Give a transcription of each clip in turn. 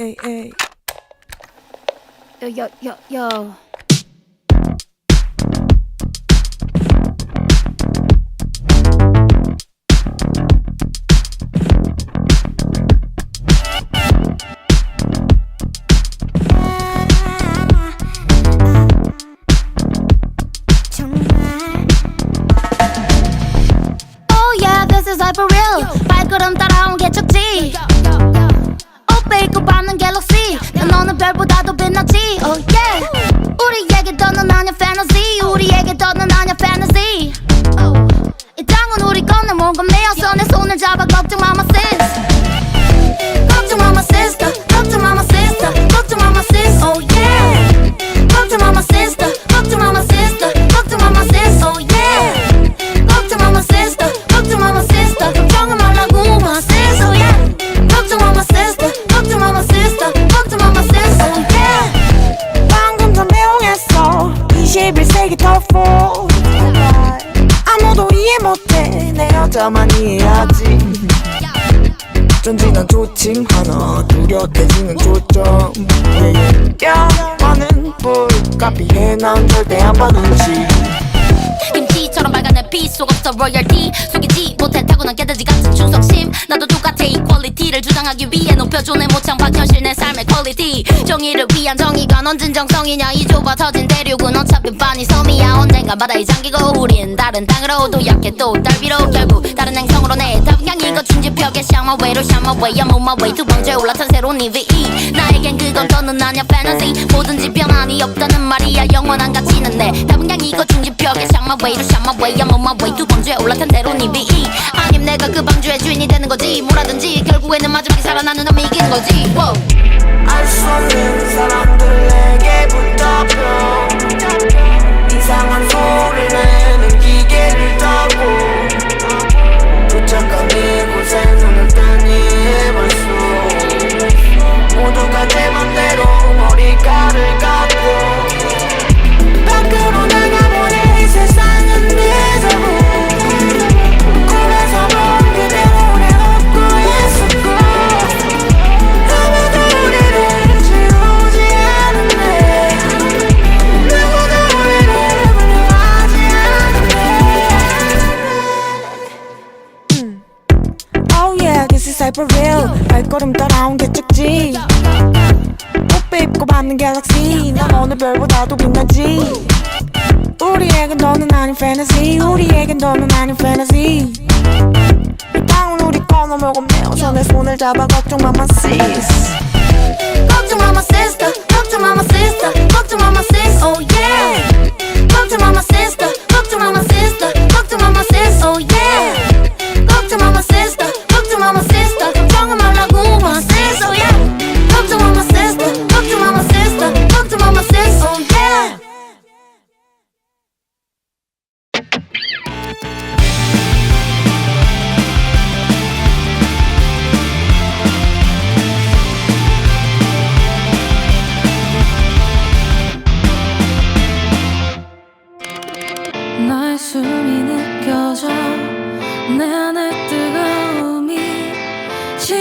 에이 에이 요, 요, 요, 요. Oh yeah, this is life for real. 발걸음 따라온 개척지. 너는 별보다도 빛나지. Oh yeah. 우리에게 더는 아냐 fantasy. 우리에게 더는 voy a 이를 주장하기 위해 높여줘 내 모창박 현실 내 삶의 퀄리티. 정의를 위한 정의가 넌 진정성이냐? 이 좁아 터진 대륙은 어차피 반이 섬이야. 언젠가 바다에 잠기고 우린 다른 땅으로 도 약해 또 달비로. 결국 다른 행성으로 내 답은 이거 중지벽에 샤마웨이로 샤마웨이 I'm on my way 두 번째 올라탄 새로운 EVE 나에겐 그건 더는 아냐 fantasy. 뭐든지 변함이 없다는 말이야. 영원한 가치는 내 답은 그냥 이거 중지벽에 샤마웨이로 샤마웨이 I'm on my way 두 번째 올라탄 새로운 EVE 아님 내가 그 방주의 주인이 되는 거지. 뭐라든지 결국에는 마지막에 살아나는 놈이 이기는 거지 wow. 알수 없는 사람들에게 붙잡혀 이상한 별보다도 빛나지. 우리에겐 더는 아닌 fantasy. 우리에겐 더는 아닌 fantasy. 이 땅은 우리 거 넘어가며 손에 손을 잡아 걱정 마마 sis. 걱정 마 my sister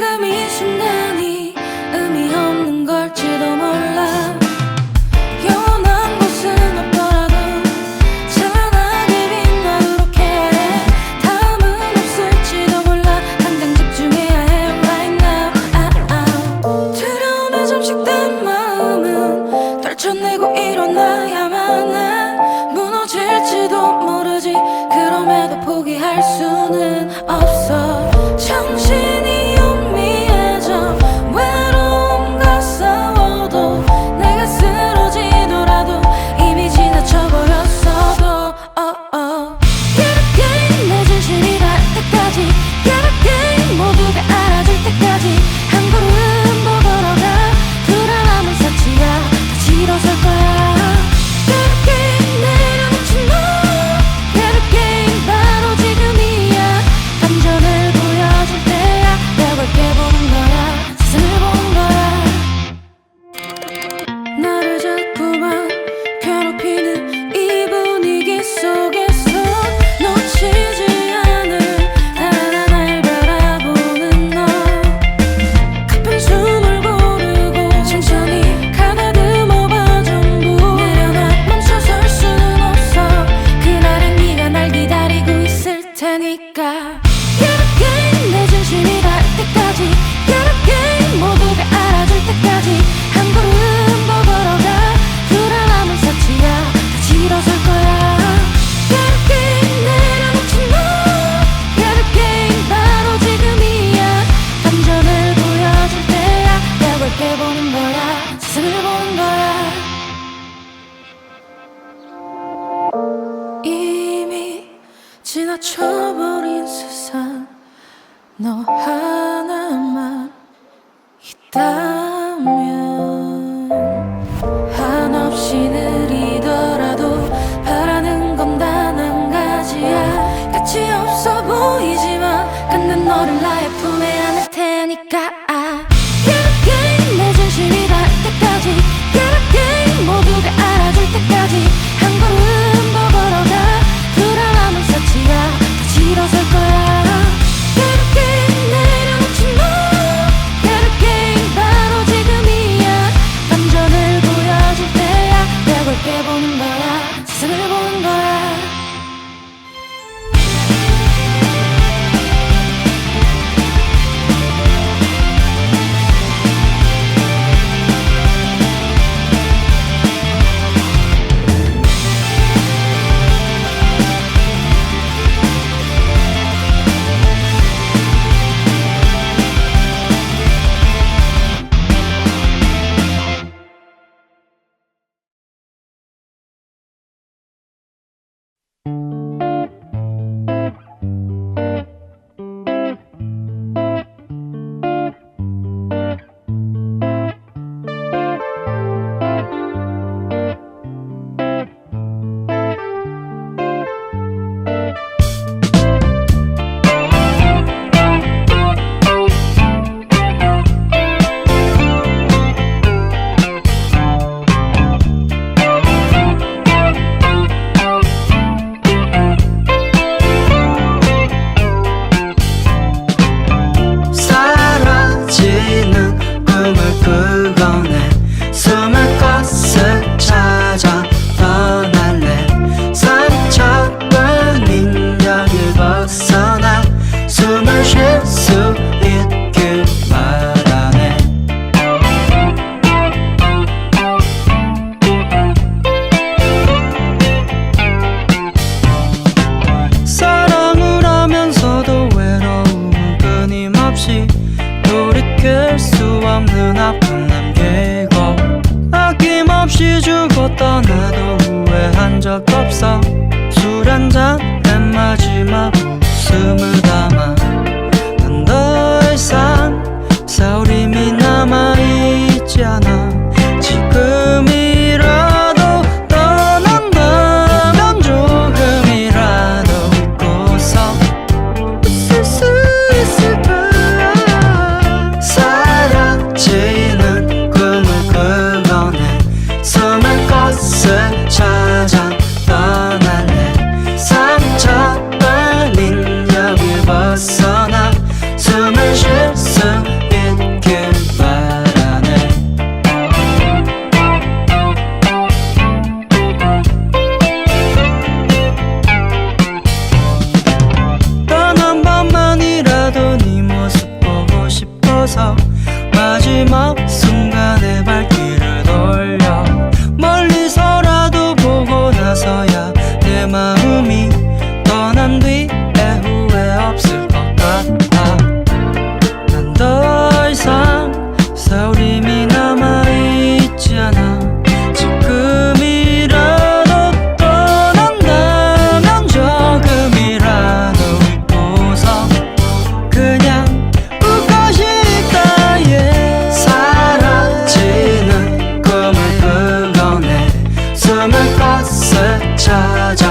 지 있 밥상 술 한잔 맨 마지막. 숨을 담아. 찾아.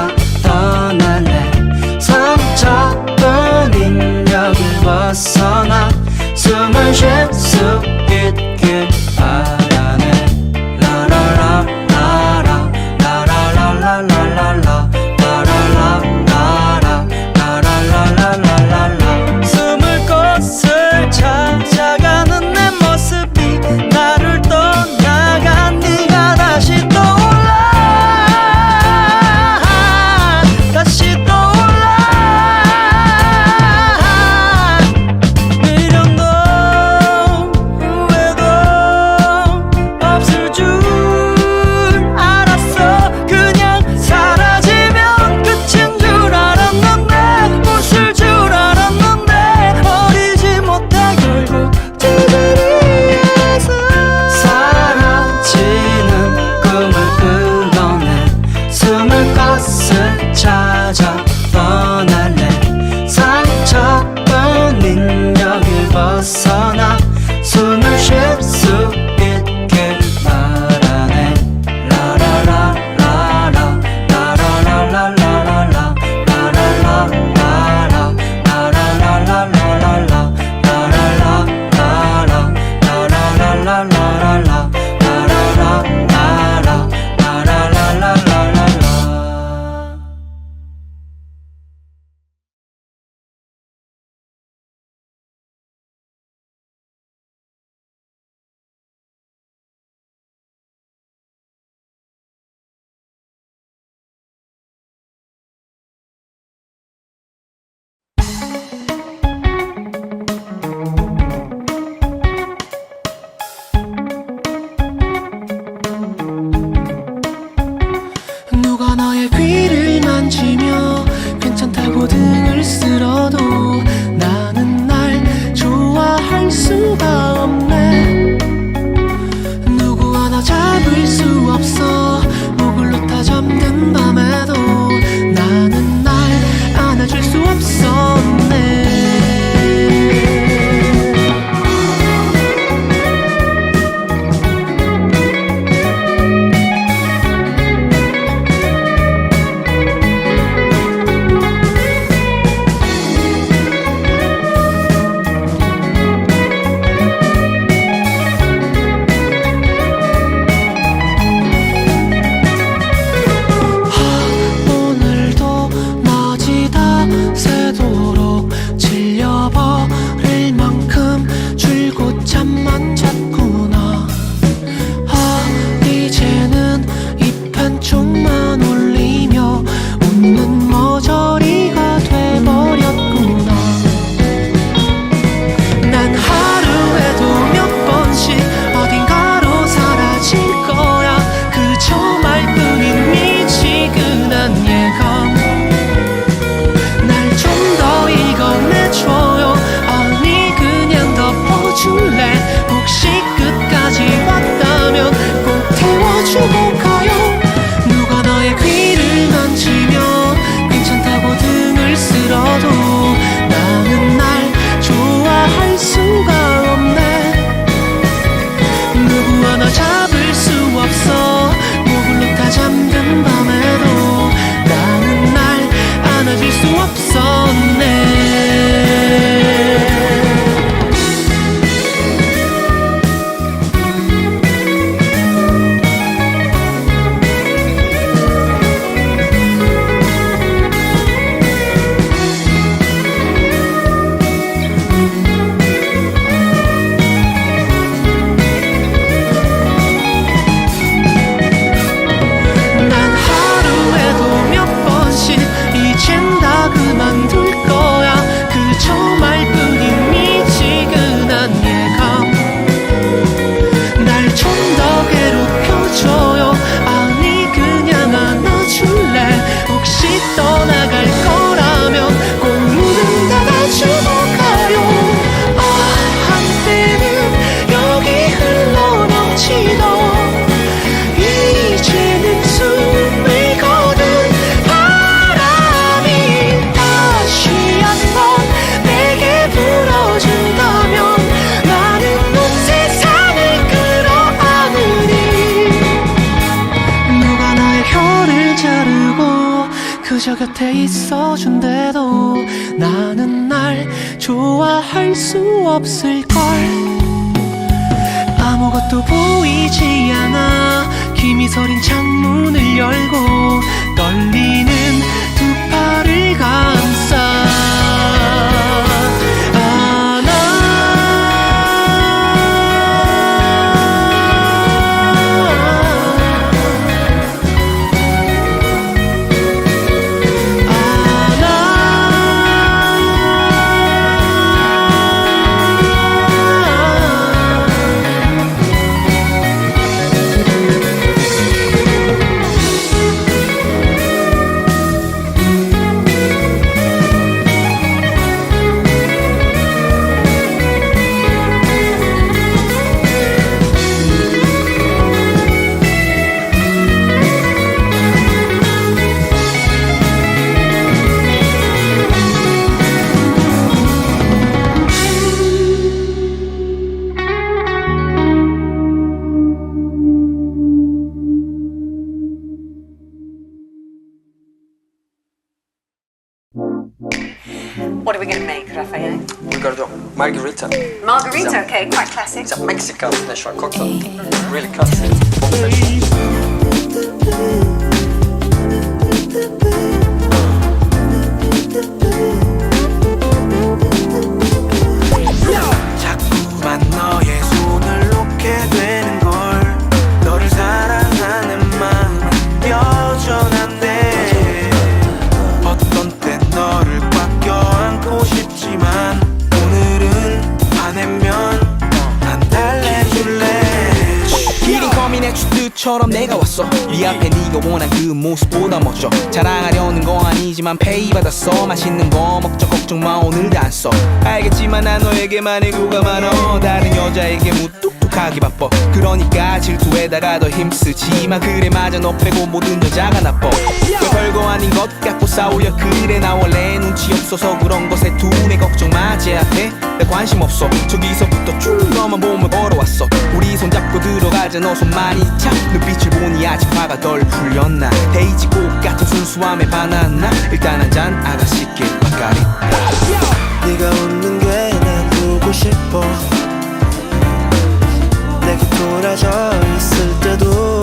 좋아할 수 없을걸. 아무것도 보이지 않아. 김이 서린 창문을 열고 margarita. Margarita, okay, quite classic. It's a Mexican special cocktail. Really classic. 주뜻처럼 내가 왔어. 네 앞에 네가 원한 그 모습보다 멋져. 자랑하려는 거 아니지만 페이 받았어 맛있는 거 먹자. 걱정 마 오늘도 안써. 알겠지만 난 너에게만 애교가 많어 다른 여자에게 무뚝뚝하게 바빠. 그러니까 질투에다가 더 힘쓰지만 그래 맞아. 너 빼고 모든 여자가 나빠. 그 별거 아닌 것 같고 싸우려 그래. 나 원래 눈치 없어서 그런 것에 두내 걱정 마 제 앞에 나 관심 없어. 저기서부터 쭉 너만 보면 걸어왔어. 우리 손잡고 들어가자. 너손 많이 차. 눈빛을 보니 아직 화가 덜 풀렸나. 데이지 꽃 같은 순수함에 반했나. 일단 한 잔 아가씨께 마카리타 네가 웃는 게 난 보고 싶어? 내게 돌아져 있을 때도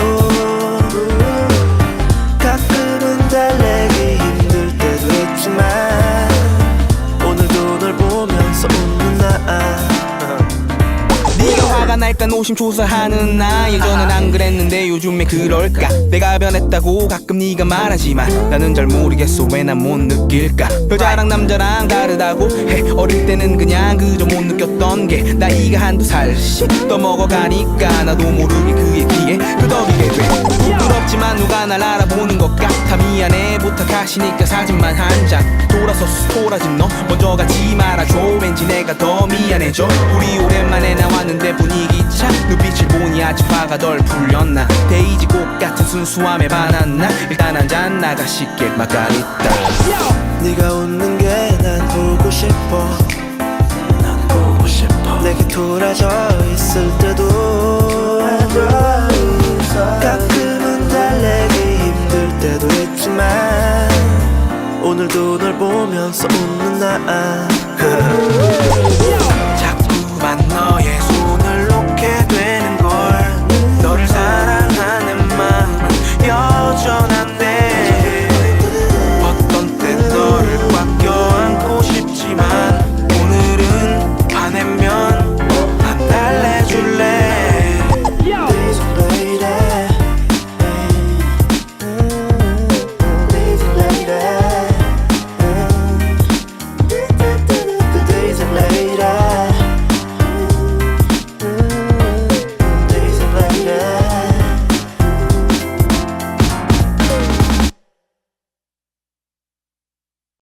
날까 노심초사하는 나 예전엔 안 그랬는데 요즘에 그럴까? 내가 변했다고 가끔 네가 말하지만 나는 잘 모르겠어 왜 난 못 느낄까? 여자랑 남자랑 다르다고 해. 어릴 때는 그냥 그저 못 느꼈던 게 나이가 한두 살씩 더 먹어가니까 나도 모르게 그의 귀에 끄덕이게 돼. 부끄럽지만 누가 날 알아보는 것 같아. 미안해. 부탁하시니까 사진만 한 장. 돌아서서 돌아진 너. 먼저 가지 말아줘. 왠지 내가 더 미안해져. 우리 오랜만에 나왔는데 분위기 차 눈빛을 보니 아직 화가 덜 풀렸나? 데이지 꽃 같은 순수함에 반했나? 일단 한잔 나가시게 마가리타 네가 웃는 게 난 보고 싶어. 난 보고 싶어. 내게 돌아져 있을 때도 가끔은 달래기 힘들 때도 있지만 오늘도 널 보면서 웃는 나